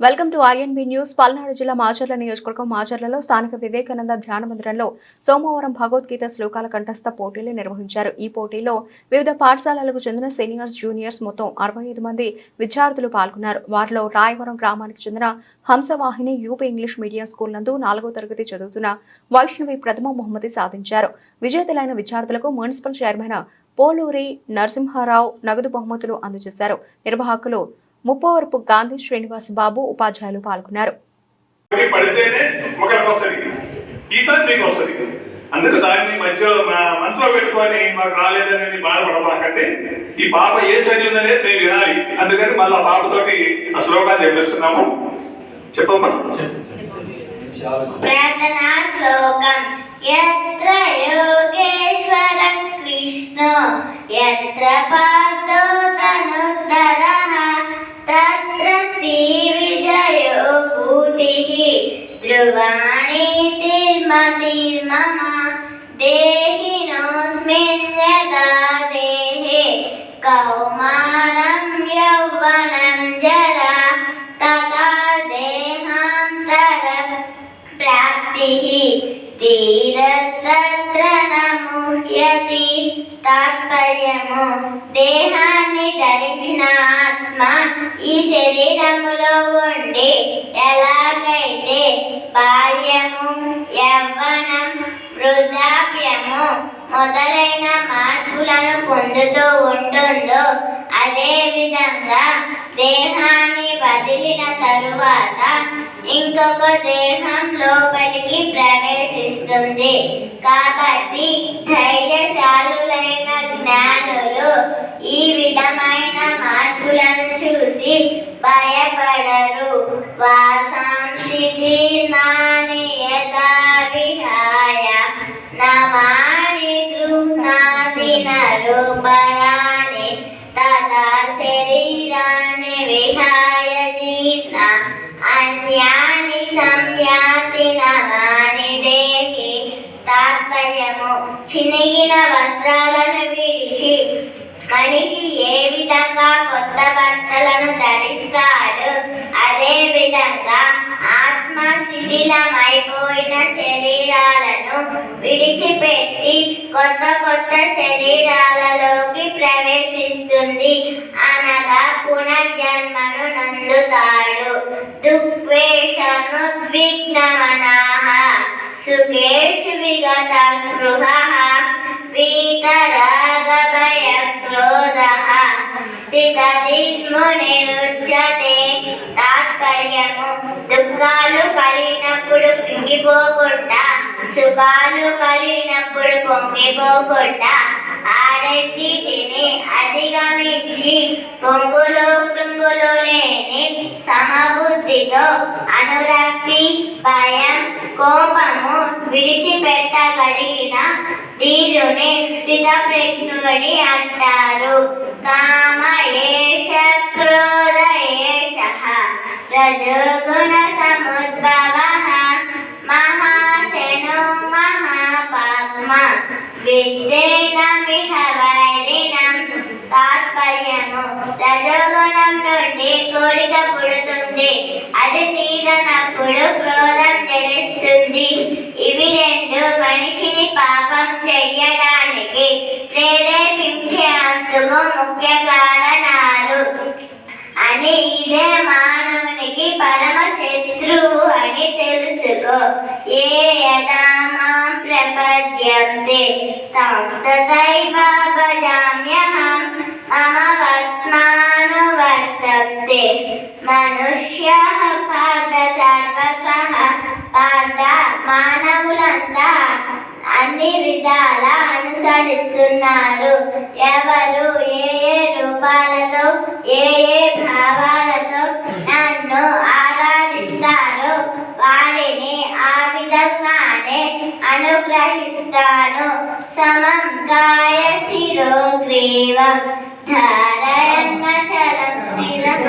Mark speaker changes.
Speaker 1: Welcome to INB news. Palnadu జిల్లా మాచర్ల నియోజకవర్గం మాచర్లలో స్థానిక వివేకానంద ధ్యాన మందిరంలో సోమవారం భగవద్గీత శ్లోకాల కంఠస్థ పోటీలు నిర్వహించారు. ఈ పోటీలో వివిధ పాఠశాలలకు చెందిన సీనియర్స్ జూనియర్స్ మొత్తం అరవై ఐదు మంది విద్యార్థులు పాల్గొన్నారు. వారిలో రాయవరం గ్రామానికి చెందిన Hamsavahini UP English medium school నందు నాలుగో తరగతి చదువుతున్న వైష్ణవి ప్రథమ బహుమతి సాధించారు. విజేతలైన విద్యార్థులకు మున్సిపల్ చైర్మన్ పోలూరి నరసింహారావు నగదు బహుమతులు అందజేశారు. నిర్వాహకులు ముప్పవరపు గాంధీ శ్రీనివాస్ బాబు ఉపాధ్యాయులు పాల్గొన్నారు.
Speaker 2: అందుకు దాన్ని మధ్య మనసులో పెట్టుకొని మాకు రాలేదనేది బాధపడమాకండి. ఈ పాప ఏ చదివిందనేది మేము వినాలి. అందుకని మళ్ళీ ఆ పాపతోటి ఆ శ్లోకాలు చెప్పిస్తున్నాము. చెప్పమ్మా.
Speaker 3: ప్రార్థనా శ్లోకం. యత్ర యోగేశ్వర కృష్ణ పార్థో ధ్రువాణి తిర్మతిర్మమ దేహినోస్మిన్ యదా దేహే కౌమారం యౌవనం జరా తథా దేహాంతర ప్రాప్తిः తీరస్తత్ర నముహ్యతి తాత్పర్యము దేహాన్ని ధరించిన ఆత్మ ఈ శరీరములో మొదలైన మార్పులను పొందుతూ ఉంటుందో అదే విధంగా దేహాన్ని వదిలిన తరువాత ఇంకొక దేహం లోపలికి ప్రవేశిస్తుంది. కాబట్టి ధైర్యశాలులైన జ్ఞానులు ఈ విధమైన మార్పులను చూసి భయపడరు. వాసాంసి జీర్ణాని అన్యాని సంయాతి నవాని దేహి తాత్పర్యము చినిగిన వస్త్రాలను విడిచి మనిషి ఏ విధంగా కొత్త బట్టలను ధరిస్తాడు అదే విధంగా ఆత్మ శిథిలమైపోయిన శరీరాలను విడిచిపెట్టి కొత్త కొత్త శరీరాలలోకి ప్రవేశిస్తుంది అనగా పునర్జన్మను నందుతాడు దుఃఖేషనుద్విగ్నమనాః సుఖేషు విగత స్పృహः వీతరాగభయక్రోధः స్థితదిగ్మునిరుచ్యతే తాత్పర్యము దుఃఖాలు కలిగినప్పుడు కృంగిపోకుండా సుఖాలు కలిగినప్పుడు పొంగిపోకుండా అన్నిటిని అధిగమించి పొంగులు కృంగులు లేని సమబుద్ధితో అనురక్తి భయం కోపము విడిచిపెట్టగలిగిన ధీరుని స్థితప్రజ్ఞుడి అంటారు. కామ ఏష క్రోధ ఏష రజోగుణ సముద్భవ మహాశను మహాపాత్మ విద్య ముఖ్య కారణాలు అని ఇదే మానవునికి పరమ శత్రువు అని తెలుసుకో. ఏ యథామా ప్రపద్యంతే. తాం సదైవ భజామ్యహం మమ వర్త్మానువర్తంతే మనుష్య పార్థ మానవులంతా అన్ని విధాల అనుసరిస్తున్నారు. ఎవరు ఏ ఏ రూపాలతో ఏ ఏ భావాలతో నన్ను ఆరాధిస్తారు వారిని ఆ విధంగానే అనుగ్రహిస్తాను. సమం కాయ శిరోగ్రీవం ధారయన్న చలం స్థిరం